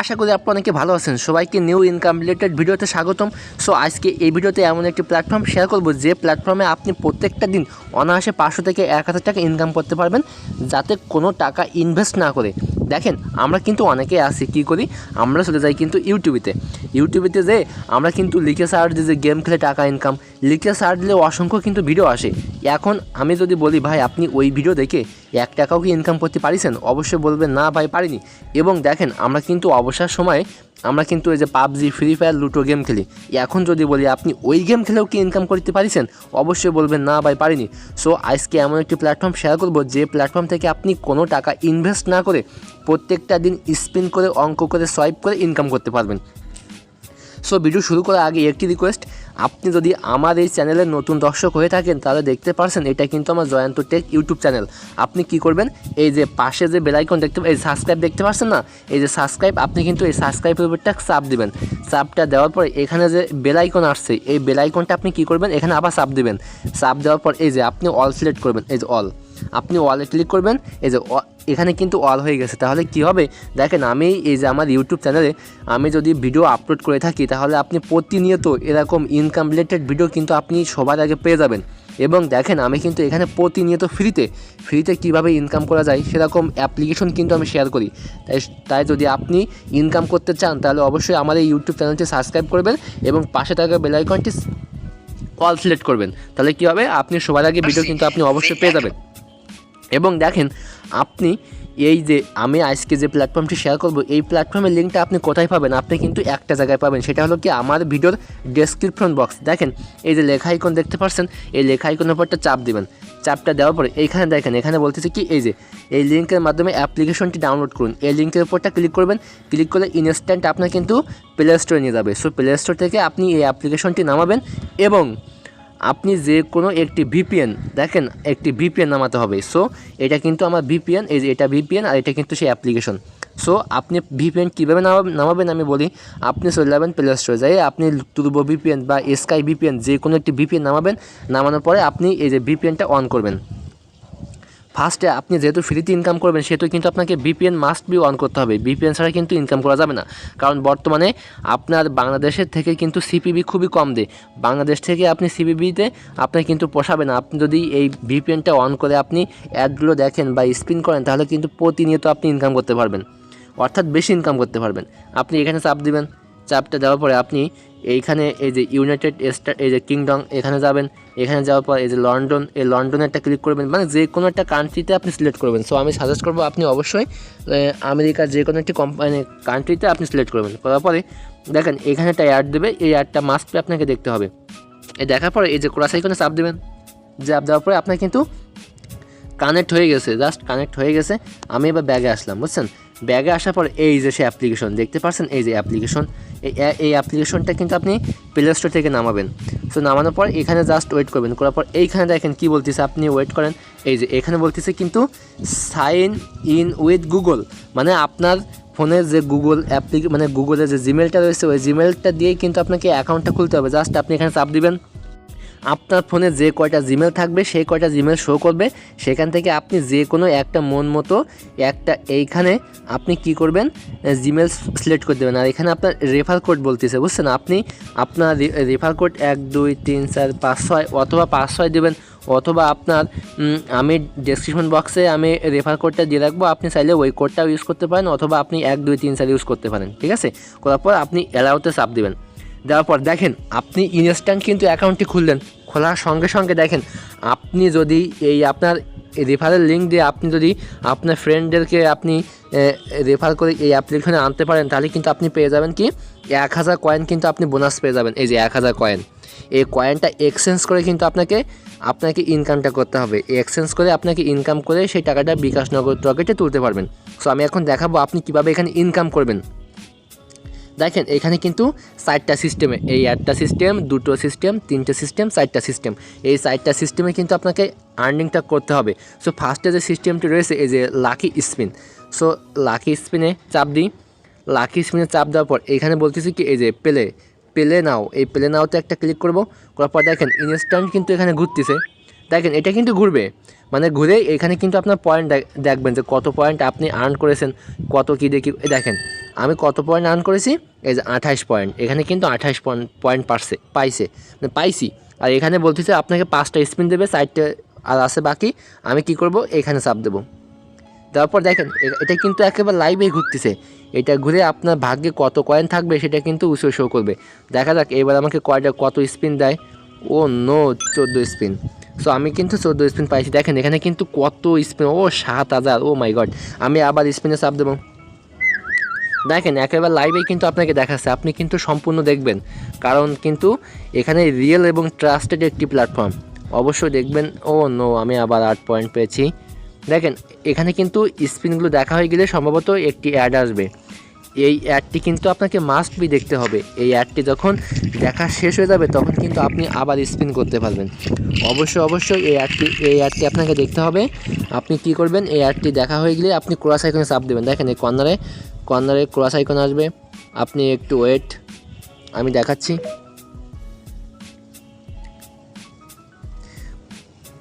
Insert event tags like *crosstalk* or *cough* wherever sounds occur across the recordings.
আশা করি আপনি অনেকে ভালো আছেন। সবাইকে নিউ ইনকাম রিলেটেড ভিডিওতে স্বাগতম। সো আজকে এই ভিডিওতে এমন একটি প্ল্যাটফর্ম শেয়ার করব যে প্ল্যাটফর্মে আপনি প্রত্যেকটা দিন অনায়াসে পাঁচশো থেকে এক হাজার টাকা ইনকাম করতে পারবেন, যাতে কোনো টাকা ইনভেস্ট না করে। দেখেন, আমরা কিন্তু অনেকে আসি কী করি? আমরা চলে যাই কিন্তু ইউটিউবেতে। ইউটিউবেতে যে আমরা কিন্তু লিখে সার্চ যে গেম খেলে টাকা ইনকাম লিখে সার্চ দিলে অসংখ্য কিন্তু ভিডিও আসে। এখন আমি যদি বলি, ভাই, আপনি ওই ভিডিও দেখে এক টাকাও কি ইনকাম করতে পারিছেন? অবশ্যই বলবেন, না ভাই, পারিনি। এবং দেখেন, আমরা কিন্তু অবসর সময় আমরা কিন্তু এই যে PUBG free fire Ludo game খেলি। এখন যদি বলি, আপনি ওই গেম খেলেও কি ইনকাম করতে পারিছেন? অবশ্যই বলবেন, না ভাই, পারিনি। সো আজকে এমন একটি প্ল্যাটফর্ম শেয়ার করব, যে প্ল্যাটফর্ম থেকে আপনি কোনো টাকা ইনভেস্ট না করে প্রত্যেকটা দিন স্পিন করে, অঙ্ক করে সোয়াইপ করে ইনকাম করতে পারবেন। সো ভিডিও শুরু করার আগে একটি রিকোয়েস্ট আপনি যদি আমার এই চ্যানেলের নতুন দর্শক হয়ে থাকেন, তাহলে দেখতে পারছেন এটা কিন্তু আমার জয়ন্ত টেক ইউটিউব চ্যানেল। আপনি কি করবেন? এই যে পাশে যে বেলাইকন দেখতে, এই সাবস্ক্রাইব দেখতে পাচ্ছেন না? এই যে সাবস্ক্রাইব আপনি কিন্তু এই সাবস্ক্রাইবের উপরটা চাপ দিবেন। চাপটা দেওয়ার পরে এখানে যে বেলাইকন আসছে, এই বেলাইকনটা আপনি কি করবেন? এখানে আবার চাপ দেবেন। চাপ দেওয়ার পর এই যে আপনি অল সিলেক্ট করবেন, এই যে অল আপনি ওয়ালে ক্লিক করবেন এই যে এখানে কিন্তু অল হয়ে গেছে। তাহলে কি হবে? দেখেন আমি এই যে আমার ইউটিউব চ্যানেলে আমি যদি ভিডিও আপলোড করে থাকি তাহলে আপনি প্রতিনিয়ত এরকম ইনকাম রিলেটেড ভিডিও কিন্তু আপনি সবার আগে পেয়ে যাবেন। এবং দেখেন আমি কিন্তু এখানে প্রতিনিয়ত ফ্রিতে ফ্রিতে কীভাবে ইনকাম করা যায় সেরকম অ্যাপ্লিকেশন কিন্তু আমি শেয়ার করি। তাই তাই যদি আপনি ইনকাম করতে চান তাহলে অবশ্যই আমার এই ইউটিউব চ্যানেলটি সাবস্ক্রাইব করবেন এবং পাশে থাকা বেলাইকনটি অল সিলেক্ট করবেন। তাহলে কী হবে? আপনি সবার আগে ভিডিও কিন্তু আপনি অবশ্যই পেয়ে যাবেন। এবং দেখেন, আপনি এই যে আমি আজকে যে প্ল্যাটফর্মটি শেয়ার করব, এই প্ল্যাটফর্মের লিঙ্কটা আপনি কোথায় পাবেন? আপনি কিন্তু একটা জায়গায় পাবেন। সেটা হলো কি, আমার ভিডিওর ডেসক্রিপশন বক্স দেখেন, এই যে লেখা আইকন দেখতে পাচ্ছেন এই লেখা আইকনের উপরটা চাপ দিবেন। চাপটা দেওয়ার পরে এইখানে দেখেন, এখানে বলতেছে কি, এই যে, এই লিঙ্কের মাধ্যমে অ্যাপ্লিকেশনটি ডাউনলোড করুন। এই লিঙ্কের উপরটা ক্লিক করবেন। ক্লিক করলে ইনস্ট্যান্ট আপনার কিন্তু প্লে স্টোরে নিয়ে যাবে। সো প্লে স্টোর থেকে আপনি এই অ্যাপ্লিকেশনটি নামাবেন এবং আপনি যে কোনো একটি ভিপিএন দেখেন, একটি ভিপিএন নামাতে হবে। সো এটা কিন্তু আমার ভিপিএন এই যে এটা ভিপিএন আর এটা কিন্তু সেই অ্যাপ্লিকেশন সো আপনি ভিপিএন কীভাবে নামাবেন আমি বলি, আপনি চলে যাবেন প্লে স্টোরে যাই, আপনি তুর্বো ভিপিএন বা স্কাই ভিপিএন যে কোনো একটি ভিপিএন নামাবেন, নামানোর পরে আপনি এই যে ভিপিএনটা অন করবেন। ফার্স্টে আপনি যেহেতু ফ্রিতে ইনকাম করবেন, সেহেতু কিন্তু আপনাকে বিপিএন মাস্ট বি অন করতে হবে। বিপিএন ছাড়া কিন্তু ইনকাম করা যাবে না। কারণ বর্তমানে আপনার বাংলাদেশের থেকে কিন্তু সিপিবি খুবই কম দেয় বাংলাদেশ থেকে আপনি সিপিবিতে আপনার কিন্তু পোষাবে না। আপনি যদি এই ভিপিএনটা অন করে আপনি অ্যাডগুলো দেখেন বা স্পিন করেন, তাহলে কিন্তু প্রতিনিয়ত আপনি ইনকাম করতে পারবেন। অর্থাৎ বেশি ইনকাম করতে পারবেন। আপনি এখানে চাপ দিবেন। চাপটা দেওয়ার পরে আপনি এইখানে এই যে ইউনাইটেড স্টেট এই যে কিংডম এখানে যাবেন। এখানে যাওয়ার পর এই যে লন্ডন এই লন্ডনে একটা ক্লিক করবেন। মানে যে কোনো একটা কান্ট্রিতে আপনি সিলেক্ট করবেন। সো আমি সাজেস্ট করব আপনি অবশ্যই আমেরিকার যে কোনো একটি কোম্পানি কান্ট্রিতে আপনি সিলেক্ট করবেন। করার পরে দেখেন, এখানে একটা অ্যাড দেবে। এই অ্যাডটা মাস্ট আপনাকে দেখতে হবে। এই দেখার পরে এই যে ক্রস আইকনে চাপ দেবেন। চাপ দেওয়ার পরে আপনার কিন্তু কানেক্ট হয়ে গেছে। জাস্ট কানেক্ট হয়ে গেছে। আমি এবার ব্যাগে আসলাম, বুঝছেন? ব্যাগে আসার পর এই যে সে অ্যাপ্লিকেশন দেখতে পাচ্ছেন এই যে অ্যাপ্লিকেশন এই অ্যাপ্লিকেশনটা কিন্তু আপনি প্লে স্টোর থেকে নামাবেন। সো নামানোর পর এখানে জাস্ট ওয়েট করবেন। করার পর এইখানে দেখেন কি বলতেছে। আপনি ওয়েট করেন। এই যে এখানে বলতেছে কিন্তু সাইন ইন উইথ গুগল মানে আপনার ফোনে যে গুগল অ্যাপ্লিকে মানে গুগলের যে জিমেলটা রয়েছে, ওই জিমেলটা দিয়েই কিন্তু আপনাকে অ্যাকাউন্টটা খুলতে হবে। জাস্ট আপনি এখানে চাপ দিবেন। আপনার ফোনে যে কয়টা জিমেল থাকবে, সেই কয়টা জিমেল শো করবে, সেখান থেকে আপনি যে কোনো একটা মন মতো একটা এইখানে আপনি কি করবেন জিমেল সিলেক্ট করে দেবেন। আর এখানে আপনার রেফার কোড বলতেছে, বুঝছেন? আপনি আপনার রেফার কোড এক, দুই, তিন, চার, পাঁচ, ছয়, অথবা পাঁচ, ছয় দেবেন, অথবা আপনার আমি ডেসক্রিপশন বক্সে আমি রেফার কোডটা দিয়ে রাখব। আপনি চাইলে ওই কোডটাও ইউজ করতে পারেন, অথবা আপনি এক, দুই, তিন, চার ইউজ করতে পারেন, ঠিক আছে? করার পর আপনি অ্যালাউতে চাপ দেবেন। দেওয়ার পর দেখেন, আপনি ইনস্ট্যান্ট কিন্তু অ্যাকাউন্টটি খুললেন। খোলার সঙ্গে সঙ্গে দেখেন, আপনি যদি এই আপনার রেফারের লিঙ্ক দিয়ে আপনি যদি আপনার ফ্রেন্ডদেরকে আপনি রেফার করে এই অ্যাপ্লিকেশনে আনতে পারেন, তাহলে কিন্তু আপনি পেয়ে যাবেন কি? এক হাজার কয়েন কিন্তু আপনি বোনাস পেয়ে যাবেন। এই যে এক হাজার কয়েন এই কয়েনটা এক্সচেঞ্জ করে কিন্তু আপনাকে আপনাকে ইনকামটা করতে হবে। এক্সচেঞ্জ করে আপনাকে ইনকাম করে সেই টাকাটা বিকাশ নগর রকেটে তুলতে পারবেন। সো আমি এখন দেখাবো আপনি কীভাবে এখানে ইনকাম করবেন। দেখেন, এখানে কিন্তু চারটা সিস্টেমে এই একটা সিস্টেম দুটো সিস্টেম তিনটে সিস্টেম চারটা সিস্টেম এই চারটা সিস্টেমে কিন্তু আপনাকে আর্নিংটা করতে হবে। সো ফার্স্টে যে সিস্টেমটি রয়েছে, এই যে লাকি স্পিন সো লাকি স্পিনে চাপ দিই। লাকি স্পিনে চাপ দেওয়ার পর, এখানে বলতেছি কি, এই যে পেলে পেলে নাও এই পেলে নাওতে একটা ক্লিক করব, করার পর দেখেন ইনস্ট্যান্ট কিন্তু এখানে ঘুরতেছে। দেখেন, এটা কিন্তু ঘুরবে। মানে ঘুরে এখানে কিন্তু আপনার পয়েন্ট দেখবেন যে কত পয়েন্ট আপনি আর্ন করেছেন, কত কী দেখি দেখেন আমি কত পয়েন্ট আর্ন করেছি? এই যে আঠাশ পয়েন্ট এখানে কিন্তু আঠাশ পয়েন্ট পয়েন্ট পারছে, পাইছে। মানে পাইছি। আর এখানে বলতেছে আপনাকে পাঁচটা স্পিন দেবে সাইডটা আর আছে বাকি। আমি কি করব? এখানে চাপ দেবো। দেওয়ার পর দেখেন এটা কিন্তু একেবারে লাইভেই ঘুরতেছে। এটা ঘুরে আপনার ভাগ্যে কত কয়েন থাকবে সেটা কিন্তু উঁচু শো করবে। দেখা যাক, এবার আমাকে কয়টা, কত স্পিন দেয়? ও নো চোদ্দ স্পিন সো আমি কিন্তু চোদ্দ স্পিন পাইছি। দেখেন, এখানে কিন্তু কত স্পিন ও সাত হাজার, ও মাই গড আমি আবার স্পিনে চাপ দেবো। দেখেন, একেবারে লাইভেই কিন্তু আপনাকে দেখাচ্ছে, আপনি কিন্তু সম্পূর্ণ দেখবেন। কারণ কিন্তু এখানে রিয়েল এবং ট্রাস্টেড একটি প্ল্যাটফর্ম অবশ্যই দেখবেন, ও নো আমি আবার আট পয়েন্ট পেয়েছি। দেখেন, এখানে কিন্তু স্পিনগুলো দেখা হয়ে গেলে সম্ভবত একটি অ্যাড আসবে। এই অ্যাডটি কিন্তু আপনাকে মাস্ট বি দেখতে হবে। এই অ্যাডটি যখন দেখা শেষ হয়ে যাবে, তখন কিন্তু আপনি আবার স্পিন করতে পারবেন। অবশ্যই অবশ্যই এই অ্যাডটি এই অ্যাডটি আপনাকে দেখতে হবে। আপনি কি করবেন, এই অ্যাডটি দেখা হয়ে গেলে আপনি ক্রস আইকনে চাপ দেবেন। দেখেন, এই কর্নারে কর্নারে ক্রস আইকন আসবে। আপনি একটু ওয়েট, আমি দেখাচ্ছি।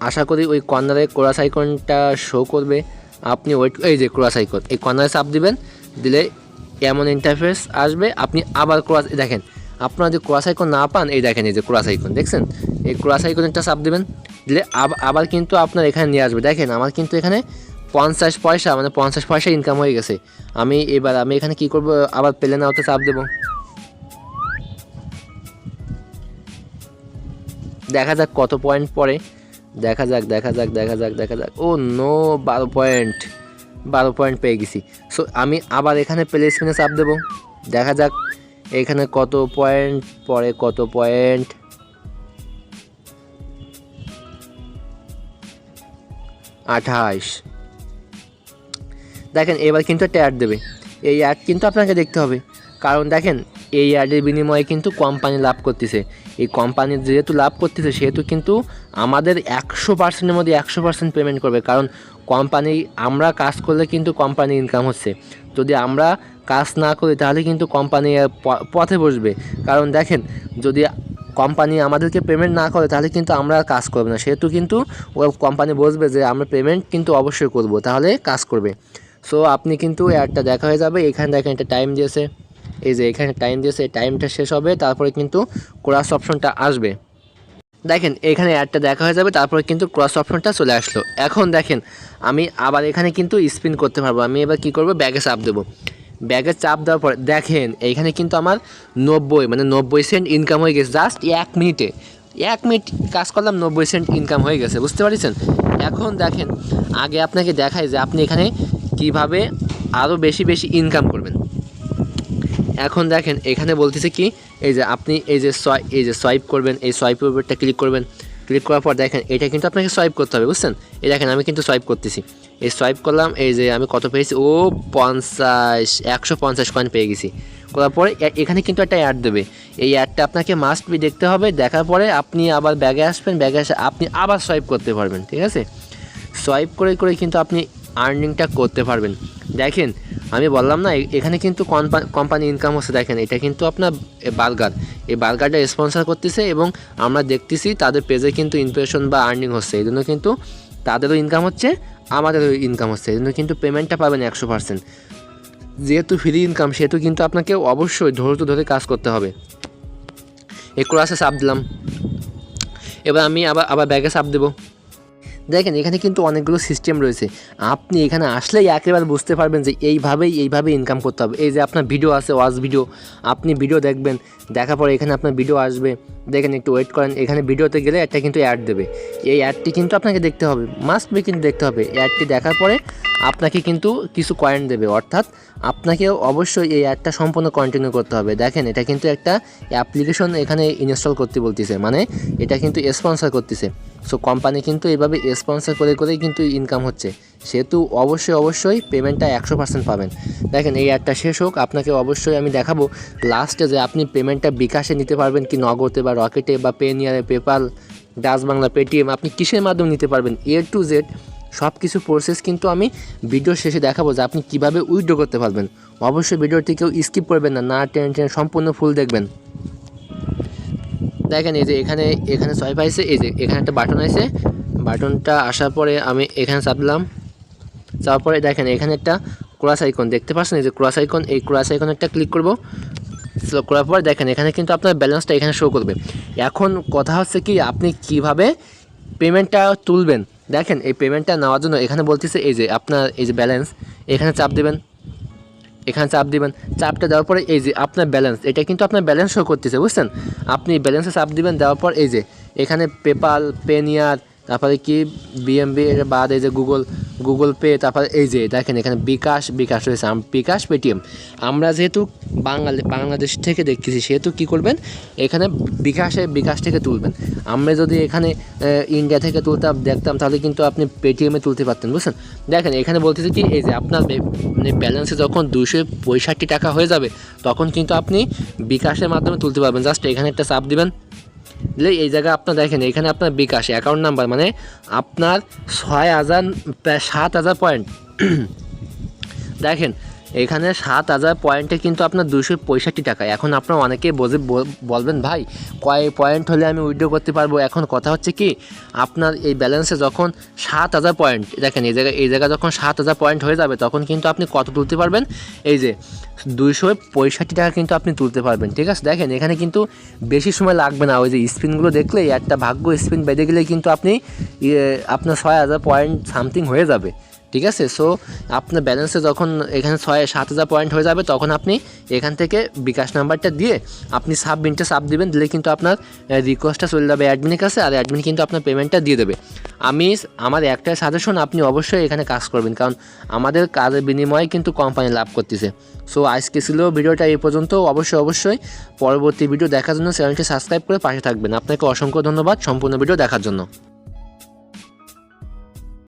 আশা করি ওই কর্নারে ক্রস আইকনটা শো করবে। আপনি ওয়েট, এই যে ক্রস আইকন, এই কর্নারে চাপ দিবেন, দিলে এমন ইন্টারফেস আসবে। আপনি আবার ক্রস দেখেন, আপনারা যদি ক্রস আইকন না পান, এই দেখেন, এই যে ক্রস আইকন, দেখছেন? এই ক্রস আইকনটা চাপ দিবেন, দিলে আব- আবার কিন্তু আপনার এখানে নিয়ে আসবে। দেখেন, আমার কিন্তু এখানে পঞ্চাশ পয়সা মানে পঞ্চাশ পয়সা ইনকাম হয়ে গেছে। আমি এবার, আমি এখানে কি করব? আবার পেলে না আউটে চাপ দেবো। দেখা যাক কত পয়েন্ট পড়ে। দেখা যাক দেখা যাক দেখা যাক দেখা যাক। ও নো বারো পয়েন্ট বারো পয়েন্ট পেয়ে গেছি। সো আমি আবার এখানে প্লে স্পিনে চাপ দেবো। দেখা যাক এখানে কত পয়েন্ট পড়ে, কত পয়েন্ট আঠাশ। দেখেন, এবার কিন্তু একটা অ্যাড দেবে। এই অ্যাড কিন্তু আপনাকে দেখতে হবে। কারণ দেখেন, এই অ্যাডের বিনিময়ে কিন্তু কোম্পানি লাভ করতেছে। এই কোম্পানি যেহেতু লাভ করতেছে, সেহেতু কিন্তু আমাদের একশো পার্সেন্টের মধ্যে একশো পার্সেন্ট পেমেন্ট করবে। কারণ কোম্পানি আমরা কাজ করলে কিন্তু কোম্পানি ইনকাম হচ্ছে। যদি আমরা কাজ না করি, তাহলে কিন্তু কোম্পানি পথে বসবে। কারণ দেখেন, যদি কোম্পানি আমাদেরকে পেমেন্ট না করে, তাহলে কিন্তু আমরা কাজ করব না। সেহেতু কিন্তু ও কোম্পানি বসবে যে, আমরা পেমেন্ট কিন্তু অবশ্যই করব। তাহলে কাজ করবে। সো আপনি কিন্তু একটা দেখা হয়ে যাবে। এখানে দেখেন একটা টাইম দিয়েছে। এই যে এখানে টাইম দিয়েছে টাইমটা শেষ হবে, তারপরে কিন্তু ক্রাস অপশনটা আসবে। দেখেন, এখানে অ্যাডটা দেখা হয়ে যাবে, তারপরে কিন্তু ক্রস অপশনটা চলে আসলো। এখন দেখেন, আমি আবার এখানে কিন্তু স্পিন করতে পারব। আমি এবার কি করব? ব্যাগে চাপ দেবো। ব্যাগে চাপ দেওয়ার পরে দেখেন এইখানে কিন্তু আমার নব্বই মানে নব্বই সেন্ট ইনকাম হয়ে গেছে। জাস্ট এক মিনিটে এক মিনিট কাজ করলাম, নব্বই সেন্ট ইনকাম হয়ে গেছে। বুঝতে পারছেন? এখন দেখেন, আগে আপনাকে দেখায় যে আপনি এখানে কীভাবে আরও বেশি বেশি ইনকাম করবেন? এখন দেখেন, এখানে বলতেছে কি, এই যে আপনি এই যে সোয়াই এই যে সোয়াইপ করবেন, এই সোয়াইপের উপরটা ক্লিক করবেন। ক্লিক করার পর দেখেন, এটা কিন্তু আপনাকে সোয়াইপ করতে হবে, বুঝছেন? এই দেখেন, আমি কিন্তু সোয়াইপ করতেছি। এই সোয়াইপ করলাম, এই যে আমি কত পেয়েছি? ও, পঞ্চাশ, একশো পঞ্চাশ কয়েন পেয়ে গেছি। করার পরে এখানে কিন্তু একটা অ্যাড দেবে। এই অ্যাডটা আপনাকে মাস্ট বি দেখতে হবে, দেখার পরে আপনি আবার ব্যাগে আসবেন ব্যাগে এসে আপনি আবার সোয়াইপ করতে পারবেন, ঠিক আছে? সোয়াইপ করে করে কিন্তু আপনি আর্নিংটা করতে পারবেন। দেখেন, আমি বললাম না এখানে কিন্তু কোম্পানি ইনকাম হচ্ছে। দেখেন, এটা কিন্তু আপনার বার্গার এই বার্গারটা স্পন্সর করতেছে এবং আমরা দেখতেছি তাদের পেজে কিন্তু ইমপ্রেশন বা আর্নিং হচ্ছে। এই জন্য কিন্তু তাদেরও ইনকাম হচ্ছে, আমাদেরও ইনকাম হচ্ছে। এই জন্য কিন্তু পেমেন্টটা পাবেন একশো পার্সেন্ট যেহেতু ফ্রি ইনকাম সেহেতু কিন্তু আপনাকে অবশ্যই ধৈর্য ধরে কাজ করতে হবে। এই ক্লাসে চাপ দিলাম। এবার আমি আবার আবার ব্যাগে চাপ দেবো। দেখেন, এখানে কিন্তু অনেকগুলো সিস্টেম রয়েছে। আপনি এখানে আসলেই একেবারে বুঝতে পারবেন যে এইভাবেই, এইভাবে ইনকাম করতে হবে। এই যে আপনার ভিডিও আছে ওয়াজ ভিডিও আপনি ভিডিও দেখবেন, দেখার পরে এখানে আপনার ভিডিও আসবে। দেখেন একটু ওয়েট করেন। এখানে ভিডিওতে গেলে একটা কিন্তু অ্যাড দেবে। এই অ্যাডটি কিন্তু আপনাকে দেখতে হবে। মাস্ট বি কিন্তু দেখতে হবে। অ্যাডটি দেখার পরে আপনাকে কিন্তু কিছু কয়েন দেবে। অর্থাৎ আপনাকে অবশ্যই এই অ্যাডটা সম্পূর্ণ কন্টিনিউ করতে হবে। দেখেন, এটা কিন্তু একটা অ্যাপ্লিকেশন এখানে ইনস্টল করতে বলতেছে। মানে এটা কিন্তু স্পন্সর করতেছে। সো কোম্পানি কিন্তু এইভাবে স্পন্সর করে, করেই কিন্তু ইনকাম হচ্ছে। সেহেতু অবশ্যই অবশ্যই পেমেন্টটা একশো পার্সেন্ট পাবেন। দেখেন, এই অ্যাডটা শেষ হোক, আপনাকে অবশ্যই আমি দেখাবো লাস্টে যে আপনি পেমেন্টটা বিকাশে নিতে পারবেন কি নগদে বা রকেটে বা পেনিয়ারে পেপাল ডাচ বাংলা পেটিএম আপনি কিসের মাধ্যমে নিতে পারবেন? এ টু জেড সব কিছু প্রসেস কিন্তু আমি ভিডিও শেষে দেখাবো যে আপনি কীভাবে উইথড্র করতে পারবেন। অবশ্যই ভিডিওটি কেউ স্কিপ করবেন না না টেন টেন সম্পূর্ণ ফুল দেখবেন। দেখেন, এই যে এখানে এখানে সোয়াইপ আছে, এই যে এখানে একটা বাটন আছে। বাটনটা আসার পরে আমি এখানে চাপলাম তারপরে দেখেন এখানে একটা ক্রস আইকন, দেখতে পাচ্ছেন এই যে ক্রস আইকন, এই ক্রস আইকন একটা ক্লিক করব। করার পর দেখেন এখানে কিন্তু আপনার ব্যালেন্সটা এখানে শো করবে। এখন কথা হচ্ছে কি, আপনি কীভাবে পেমেন্টটা তুলবেন? দেখেন এই পেমেন্টটা নেওয়ার জন্য এখানে বলতেছে এই যে আপনার এই যে ব্যালেন্স এখানে চাপ দেবেন। এখানে চাপ দিবেন। চাপটা দেওয়ার পরে এই যে আপনার ব্যালেন্স এটা কিন্তু আপনার ব্যালেন্স শো করতেছে, বুঝছেন? আপনি ব্যালেন্সে চাপ দিবেন, দেওয়ার পর এই যে এখানে পেপাল পেনিয়ার তারপরে কি বিএমবি বাদ এই যে গুগল গুগল পে তারপরে এই যে দেখেন এখানে বিকাশ বিকাশ রয়েছে। বিকাশ পেটিএম আমরা যেহেতু বাঙালি, বাংলাদেশ থেকে দেখতেছি, সেহেতু কি করবেন? এখানে বিকাশে, বিকাশ থেকে তুলবেন। আমরা যদি এখানে ইন্ডিয়া থেকে তুলতাম দেখতাম, তাহলে কিন্তু আপনি পেটিএমে তুলতে পারতেন, বুঝছেন? দেখেন, এখানে বলতেছে কি, এই যে আপনার মানে ব্যালেন্সে যখন দুশো পঁয়ষট্টি টাকা হয়ে যাবে, তখন কিন্তু আপনি বিকাশের মাধ্যমে তুলতে পারবেন। জাস্ট এখানে একটা চাপ দিবেন। দিলে এই জায়গায় আপনার দেখেন, এখানে আপনার বিকাশ অ্যাকাউন্ট নাম্বার মানে আপনার ছয় হাজার সাত হাজার পয়েন্ট *clears throat* দেখেন এখানে সাত হাজার পয়েন্টে কিন্তু আপনার দুশো পঁয়ষট্টি টাকা। এখন আপনার অনেকে বোঝে বল- বলবেন ভাই কয় পয়েন্ট হলে আমি উইথড্র করতে পারব? এখন কথা হচ্ছে কি আপনার এই ব্যালেন্সে যখন সাত হাজার পয়েন্ট দেখেন এই জায়গায় এই জায়গায় যখন সাত হাজার পয়েন্ট হয়ে যাবে তখন কিন্তু আপনি কত তুলতে পারবেন? এই যে দুইশো পঁয়ষট্টি টাকা কিন্তু আপনি তুলতে পারবেন ঠিক আছে? দেখেন এখানে কিন্তু বেশি সময় লাগবে না। ওই যে স্পিনগুলো দেখলে একটা ভাগ্য স্পিন বেঁধে গেলে কিন্তু আপনি ইয়ে, আপনার ছয় হাজার পয়েন্ট সামথিং হয়ে যাবে। ঠিক আছে? সো আপনার ব্যালেন্সে যখন এখানে ছয়, সাত হাজার পয়েন্ট হয়ে যাবে, তখন আপনি এখান থেকে বিকাশ নাম্বারটা দিয়ে আপনি সাব মিনিটে সাব দিবেন, দিলে কিন্তু আপনার রিকোয়েস্টটা চলে যাবে অ্যাডমিনের কাছে, আর অ্যাডমিন কিন্তু আপনার পেমেন্টটা দিয়ে দেবে। আমি, আমার একটাই সাজেশন আপনি অবশ্যই এখানে কাজ করবেন, কারণ আমাদের কাজের বিনিময়ে কিন্তু কোম্পানি লাভ করতেছে। সো আজকে ছিল ভিডিওটা এই পর্যন্ত। অবশ্যই অবশ্যই পরবর্তী ভিডিও দেখার জন্য চ্যানেলটি সাবস্ক্রাইব করে পাশে থাকবেন। আপনাকে অসংখ্য ধন্যবাদ সম্পূর্ণ ভিডিও দেখার জন্য।